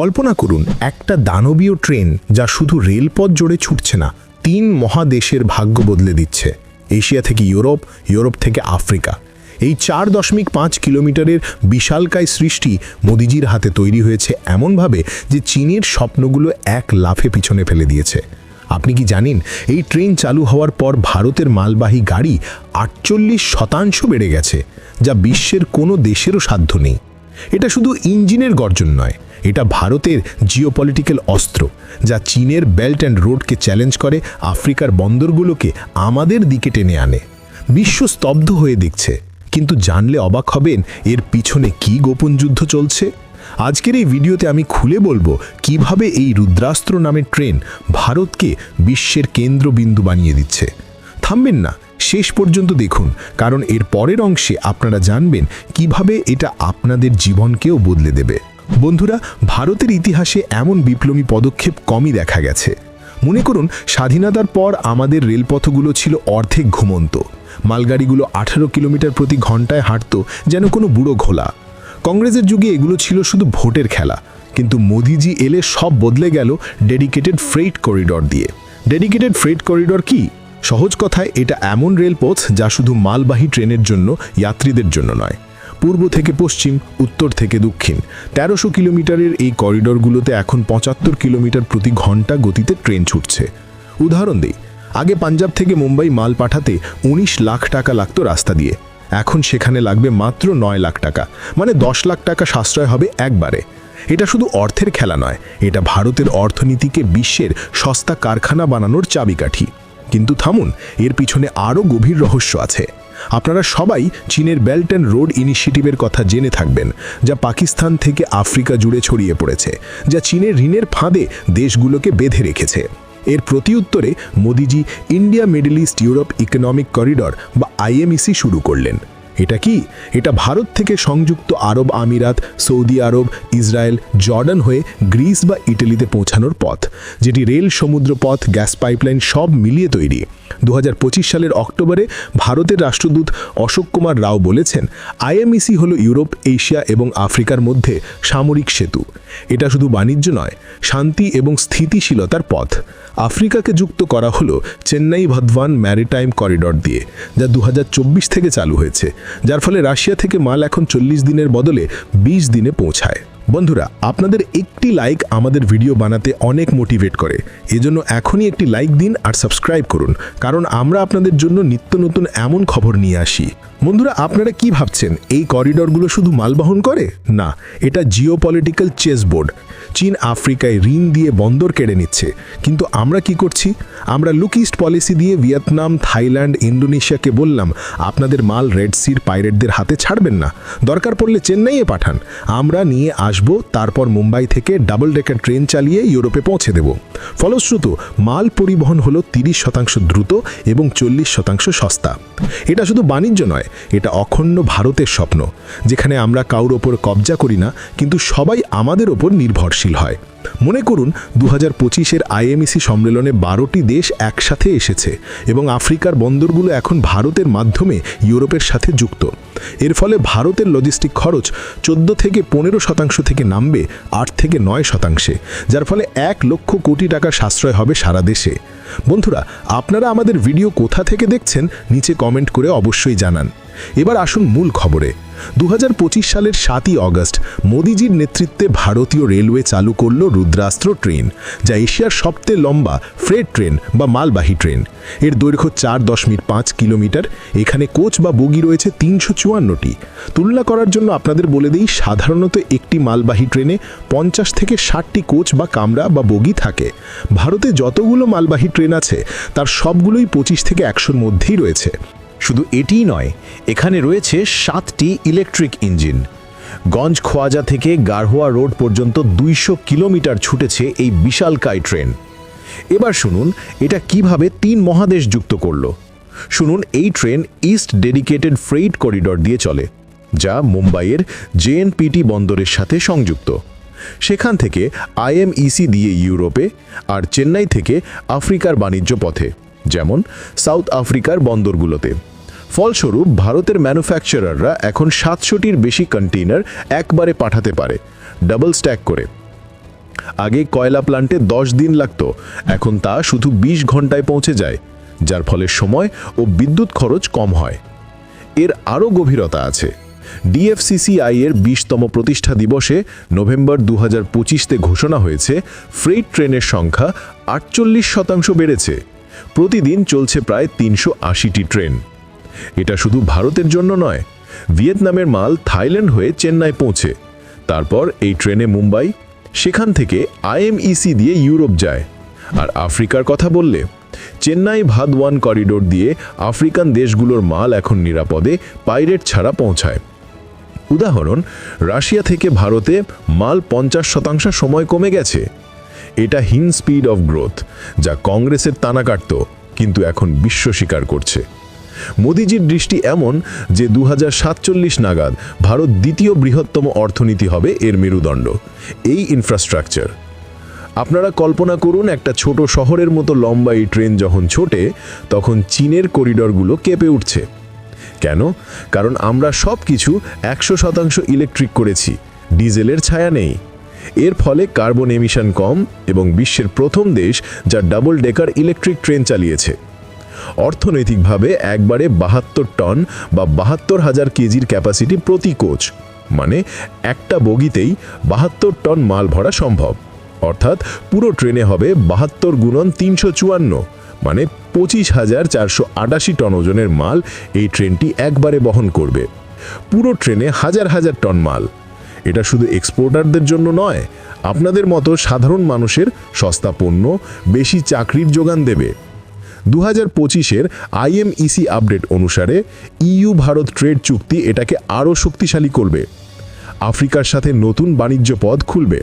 কল্পনা করুন, একটা দানবীয় ট্রেন যা শুধু রেলপথ জুড়ে ছুটছে না, তিন মহাদেশের ভাগ্য বদলে দিচ্ছে, এশিয়া থেকে ইউরোপ ইউরোপ থেকে আফ্রিকা। এই চার দশমিক পাঁচ কিলোমিটারের বিশালকায় সৃষ্টি মোদিজির হাতে তৈরি হয়েছে এমনভাবে যে চীনের স্বপ্নগুলো এক লাফে পিছনে ফেলে দিয়েছে। আপনি কি জানেন, এই ট্রেন চালু হওয়ার পর ভারতের মালবাহী গাড়ি আটচল্লিশ শতাংশ বেড়ে গেছে, যা বিশ্বের কোনো দেশেরও সাধ্য নেই। এটা শুধু ইঞ্জিনের গর্জন নয়, এটা ভারতের জিওপলিটিক্যাল অস্ত্র, যা চীনের বেল্ট অ্যান্ড রোডকে চ্যালেঞ্জ করে, আফ্রিকার বন্দরগুলোকে আমাদের দিকে টেনে আনে। বিশ্ব স্তব্ধ হয়ে দেখছে, কিন্তু জানলে অবাক হবেন এর পিছনে কি গোপন যুদ্ধ চলছে? আজকের এই ভিডিওতে আমি খুলে বলব কীভাবে এই রুদ্রাস্ত্র নামের ট্রেন ভারতকে বিশ্বের কেন্দ্রবিন্দু বানিয়ে দিচ্ছে। থামবেন না শেষ পর্যন্ত দেখুন, কারণ এর পরের অংশে আপনারা জানবেন কীভাবে এটা আপনাদের জীবনকেও বদলে দেবে। বন্ধুরা, ভারতের ইতিহাসে এমন বিপ্লবী পদক্ষেপ কমই দেখা গেছে। মনে করুন, স্বাধীনতার পর আমাদের রেলপথগুলো ছিল অর্ধেক ঘুমন্ত। মালগাড়িগুলো আঠারো কিলোমিটার প্রতি ঘন্টায় হাঁটত, যেন কোনো বুড়ো ঘোলা। কংগ্রেসের যুগে এগুলো ছিল শুধু ভোটের খেলা। কিন্তু মোদিজি এলে সব বদলে গেল ডেডিকেটেড ফ্রেইট করিডর দিয়ে। ডেডিকেটেড ফ্রেইট করিডর কি? সহজ কথায়, এটা এমন রেলপথ যা শুধু মালবাহী ট্রেনের জন্য, যাত্রীদের জন্য নয়। পূর্ব থেকে পশ্চিম, উত্তর থেকে দক্ষিণ। তেরোশো কিলোমিটারের এই করিডরগুলোতে এখন পঁচাত্তর কিলোমিটার প্রতি ঘণ্টা গতিতে ট্রেন ছুটছে। উদাহরণ দিই, আগে পাঞ্জাব থেকে মুম্বাই মাল পাঠাতে ১৯ লাখ টাকা লাগতো রাস্তা দিয়ে। এখন সেখানে লাগবে মাত্র নয় লাখ টাকা মানে দশ লাখ টাকা সাশ্রয় হবে একবারে। এটা শুধু অর্থের খেলা নয়, এটা ভারতের অর্থনীতিকে বিশ্বের সস্তা কারখানা বানানোর চাবিকাঠি। কিন্তু থামুন, এর পিছনে আরও গভীর রহস্য আছে। আপনারা সবাই চীনের বেল্ট অ্যান্ড রোড ইনিশিয়েটিভের কথা জেনে থাকবেন, যা পাকিস্তান থেকে আফ্রিকা জুড়ে ছড়িয়ে পড়েছে, যা চীনের ঋণের ফাঁদে দেশগুলোকে বেঁধে রেখেছে। এর প্রতিউত্তরে Modiji India Middle East Europe economic corridor বা আইএমইসি শুরু করলেন। এটা কি? এটা ভারত থেকে সংযুক্ত আরব আমিরাত, সৌদি আরব, ইসরায়েল, জর্ডান হয়ে গ্রিস বা ইটালিতে পৌঁছানোর পথ, যেটি রেল সমুদ্র পথ গ্যাস পাইপলাইন সব মিলিয়ে তৈরি। দু হাজার পঁচিশ সালের অক্টোবরে ভারতের রাষ্ট্রদূত অশোক কুমার রাও বলেছেন, আইএমইসি হল ইউরোপ, এশিয়া এবং আফ্রিকার মধ্যে সামরিক সেতু। এটা শুধু বাণিজ্য নয়, শান্তি এবং স্থিতিশীলতার পথ। আফ্রিকাকে যুক্ত করা হলো চেন্নাই ভদওয়ান ম্যারিটাইম করিডর দিয়ে, যা দু হাজার চব্বিশ থেকে চালু হয়েছে। যার ফলে রাশিয়া থেকে মাল এখন চল্লিশ দিনের বদলে ২০ দিনে পৌঁছায়। বন্ধুরা, আপনাদের একটি লাইক আমাদের ভিডিও বানাতে অনেক মোটিভেট করে। এজন্য এখনই একটি লাইক দিন আর সাবস্ক্রাইব করুন। কারণ আমরা আপনাদের জন্য নিত্য নতুন এমন খবর নিয়ে আসি। বন্ধুরা, আপনারা কি ভাবছেন? এই করিডরগুলো শুধু মাল বহন করে? না, এটা জিওপলিটিক্যাল চেস বোর্ড চীন আফ্রিকায় ঋণ দিয়ে বন্দর কেড়ে নিচ্ছে। কিন্তু আমরা কি করছি? আমরা লুক ইস্ট পলিসি দিয়ে ভিয়েতনাম, থাইল্যান্ড, ইন্দোনেশিয়াকে বললাম, আপনাদের মাল রেড সির পাইরেটদের হাতে ছাড়বেন না। দরকার পড়লে চেন্নাইয়ে পাঠান। আমরা নিয়ে আসব, তারপর মুম্বাই থেকে ডাবল ডেকার ট্রেন চালিয়ে ইউরোপে পৌঁছে দেব। ফলশ্রুত, মাল পরিবহন হলো তিরিশ শতাংশ দ্রুত এবং চল্লিশ শতাংশ সস্তা। এটা শুধু বাণিজ্য নয় এটা অখণ্ড ভারতের স্বপ্ন, যেখানে আমরা কাউর ওপর কবজা করি না, কিন্তু সবাই আমাদের ওপর নির্ভরশীল হয়। মনে করুন দু হাজার পঁচিশের আইএমইসি সম্মেলনে বারোটি দেশ একসাথে এসেছে এবং আফ্রিকার বন্দরগুলো এখন ভারতের মাধ্যমে ইউরোপের সাথে যুক্ত। এর ফলে ভারতের লজিস্টিক খরচ চোদ্দ থেকে পনেরো শতাংশ থেকে নামবে আট থেকে নয় শতাংশে, যার ফলে এক লক্ষ কোটি টাকার সাশ্রয় হবে সারা দেশে। বন্ধুরা, আপনারা আমাদের ভিডিও কোথা থেকে দেখছেন, নিচে কমেন্ট করে অবশ্যই জানান। এবার আসুন মূল খবরে। দু হাজার পঁচিশ সালের সাতই অগস্ট, মোদিজির নেতৃত্বে ভারতীয় রেলওয়ে চালু করল রুদ্রাস্ত্র ট্রেন, যা এশিয়ার সবচেয়ে লম্বা ফ্রেড ট্রেন বা মালবাহী ট্রেন। এর দৈর্ঘ্য চার দশমিক পাঁচ কিলোমিটার, এখানে কোচ বা বগি রয়েছে তিনশো চুয়ান্নটি। তুলনা করার জন্য আপনাদের বলে দিই, সাধারণত একটি মালবাহী ট্রেনে পঞ্চাশ থেকে ষাটটি কোচ বা কামরা বা বগি থাকে। ভারতে যতগুলো মালবাহী ট্রেন আছে, তার সবগুলোই পঁচিশ থেকে একশোর মধ্যেই রয়েছে। শুধু এটিই নয়, এখানে রয়েছে সাতটি ইলেকট্রিক ইঞ্জিন গঞ্জ খোয়াজা থেকে গারহোয়া রোড পর্যন্ত দুইশো কিলোমিটার ছুটেছে এই বিশালকায় ট্রেন। এবার শুনুন, এটা কীভাবে তিন মহাদেশ যুক্ত করল। শুনুন, এই train east dedicated freight corridor দিয়ে চলে, যা মুম্বাইয়ের জেএনপিটি বন্দরের সাথে সংযুক্ত। সেখান থেকে আইএমইসি দিয়ে ইউরোপে আর চেন্নাই থেকে আফ্রিকার বাণিজ্য পথে, যেমন সাউথ আফ্রিকার বন্দরগুলোতে। ফলস্বরূপ ভারতের ম্যানুফ্যাকচারাররা এখন সাতশোটির বেশি কন্টেইনার একবারে পাঠাতে পারে। ডাবল স্ট্যাক করে। আগে কয়লা প্লান্টে দশ দিন লাগত, এখন তা শুধু ২০ ঘন্টায় পৌঁছে যায়, যার ফলে সময় ও বিদ্যুৎ খরচ কম হয়। এর আরও গভীরতা আছে। ডিএফসিসিআই এর বিশতম প্রতিষ্ঠা দিবসে নভেম্বর দু হাজার ঘোষণা হয়েছে ফ্রেট ট্রেনের সংখ্যা আটচল্লিশ শতাংশ বেড়েছে। প্রতিদিন চলছে প্রায় তিনশো ট্রেন। এটা শুধু ভারতের জন্য নয়, ভিয়েতনামের মাল থাইল্যান্ড হয়ে চেন্নাই পৌঁছে। তারপর এই ট্রেনে মুম্বাই, সেখান থেকে আইএমইসি দিয়ে ইউরোপ যায়। আর আফ্রিকার কথা বললে, চেন্নাই ভাদওয়ান করিডোর দিয়ে আফ্রিকান দেশগুলোর মাল এখন নিরাপদে পাইরেট ছাড়া পৌঁছায়। উদাহরণ, রাশিয়া থেকে ভারতে মাল পঞ্চাশ শতাংশ সময় কমে গেছে। এটা হিন স্পিড অফ গ্রোথ, যা কংগ্রেসের তানা কাটত, কিন্তু এখন বিশ্ব স্বীকার করছে। মোদিজির দৃষ্টি এমন যে দু হাজার সাতচল্লিশ নাগাদ ভারত দ্বিতীয় বৃহত্তম অর্থনীতি হবে এর মেরুদণ্ড। এই ইনফ্রাস্ট্রাকচার আপনারা কল্পনা করুন একটা ছোট শহরের মতো লম্বা এই ট্রেন যখন ছোটে, তখন চীনের করিডরগুলো কেঁপে উঠছে। কেন? কারণ আমরা সব কিছু একশো শতাংশ ইলেকট্রিক করেছি, ডিজেলের ছায়া নেই। এর ফলে কার্বন এমিশন কম এবং বিশ্বের প্রথম দেশ যা ডাবল ডেকার ইলেকট্রিক ট্রেন চালিয়েছে। অর্থনৈতিকভাবে একবারে বাহাত্তর টন বা বাহাত্তর হাজার কেজির ক্যাপাসিটি প্রতি কোচ। মানে একটা বগিতেই বাহাত্তর টন মাল ভরা সম্ভব। অর্থাৎ পুরো ট্রেনে হবে বাহাত্তর গুণন তিনশো চুয়ান্ন। মানে পঁচিশ হাজার চারশো আটাশি টন ওজনের মাল এই ট্রেনটি একবারে বহন করবে। পুরো ট্রেনে হাজার হাজার টন মাল। এটা শুধু এক্সপোর্টারদের জন্য নয়, আপনাদের মতো সাধারণ মানুষের সস্তা পণ্য, বেশি চাকরির যোগান দেবে। দু হাজার পঁচিশের আইএমইসি আপডেট অনুসারে ইইউ ভারত ট্রেড চুক্তি এটাকে আরও শক্তিশালী করবে। আফ্রিকার সাথে নতুন বাণিজ্য পথ খুলবে।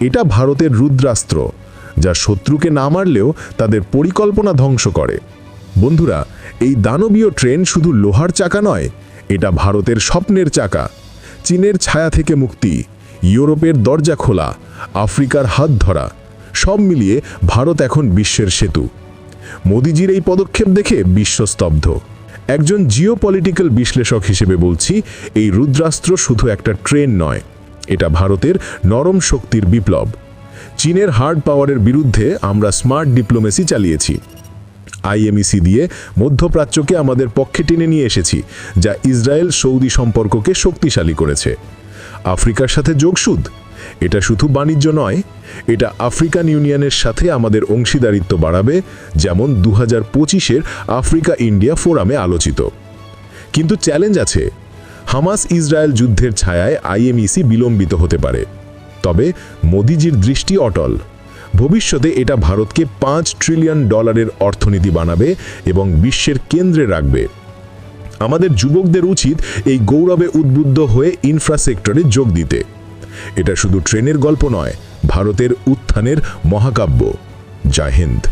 এটা ভারতের রুদ্রাস্ত্র, যা শত্রুকে না মারলেও তাদের পরিকল্পনা ধ্বংস করে। বন্ধুরা, এই দানবীয় ট্রেন শুধু লোহার চাকা নয়, এটা ভারতের স্বপ্নের চাকা। চীনের ছায়া থেকে মুক্তি, ইউরোপের দরজা খোলা, আফ্রিকার হাত ধরা, সব মিলিয়ে ভারত এখন বিশ্বের সেতু। মোদিজির এই পদক্ষেপ দেখে বিশ্বস্তব্ধ। একজন জিওপলিটিক্যাল বিশ্লেষক হিসেবে বলছি, এই রুদ্রাস্ত্র শুধু একটা ট্রেন নয়, এটা ভারতের নরম শক্তির বিপ্লব। চীনের হার্ড পাওয়ারের বিরুদ্ধে আমরা স্মার্ট ডিপ্লোমেসি চালিয়েছি। আইএমইসি দিয়ে মধ্যপ্রাচ্যকে আমাদের পক্ষে টেনে নিয়ে এসেছি, যা ইসরায়েল সৌদি সম্পর্ককে শক্তিশালী করেছে। আফ্রিকার সাথে যোগসুদ এটা শুধু বাণিজ্য নয়, এটা আফ্রিকান ইউনিয়নের সাথে আমাদের অংশীদারিত্ব বাড়াবে, যেমন দু হাজার পঁচিশের আফ্রিকা ইন্ডিয়া ফোরামে আলোচিত। কিন্তু চ্যালেঞ্জ আছে, হামাস ইসরায়েল যুদ্ধের ছায়ায় আইএমইসি বিলম্বিত হতে পারে। তবে মোদিজির দৃষ্টি অটল। ভবিষ্যতে এটা ভারতকে পাঁচ ট্রিলিয়ন ডলারের অর্থনীতি বানাবে এবং বিশ্বের কেন্দ্রে রাখবে। আমাদের যুবকদের উচিত এই গৌরবে উদ্বুদ্ধ হয়ে ইনফ্রাসেক্টরে যোগ দিতে। এটা শুধু ট্রেনের গল্প নয় ভারতের উত্থানের মহাকাব্য। জয় হিন্দ।